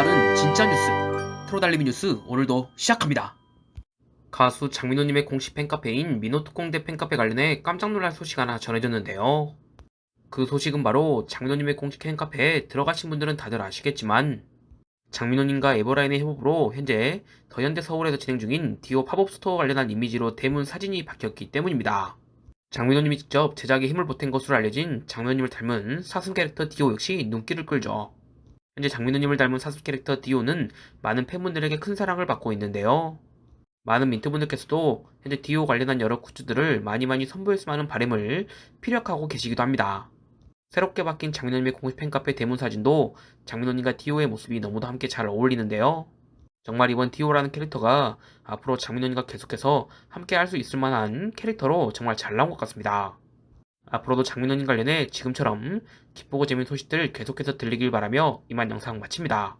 빠른 진짜 뉴스 프로달리미 뉴스 오늘도 시작합니다. 가수 장민호님의 공식 팬카페인 민호특공대 팬카페 관련해 깜짝 놀랄 소식 하나 전해졌는데요. 그 소식은 바로 장민호님의 공식 팬카페에 들어가신 분들은 다들 아시겠지만 장민호님과 에버라인의 협업으로 현재 더현대 서울에서 진행 중인 디오 팝업 스토어 관련한 이미지로 대문 사진이 바뀌었기 때문입니다. 장민호님이 직접 제작에 힘을 보탠 것으로 알려진 장민호님을 닮은 사슴 캐릭터 디오 역시 눈길을 끌죠. 현재 장민호님을 닮은 사슴 캐릭터 디오는 많은 팬분들에게 큰 사랑을 받고 있는데요. 많은 민트분들께서도 현재 디오 관련한 여러 굿즈들을 많이 많이 선보였으면 하는 바람을 피력하고 계시기도 합니다. 새롭게 바뀐 장민호님의 공식 팬카페 대문 사진도 장민호님과 디오의 모습이 너무도 함께 잘 어울리는데요. 정말 이번 디오라는 캐릭터가 앞으로 장민호님과 계속해서 함께 할 수 있을 만한 캐릭터로 정말 잘 나온 것 같습니다. 앞으로도 장민호님 관련해 지금처럼 기쁘고 재미있는 소식들 계속해서 들리길 바라며 이만 영상 마칩니다.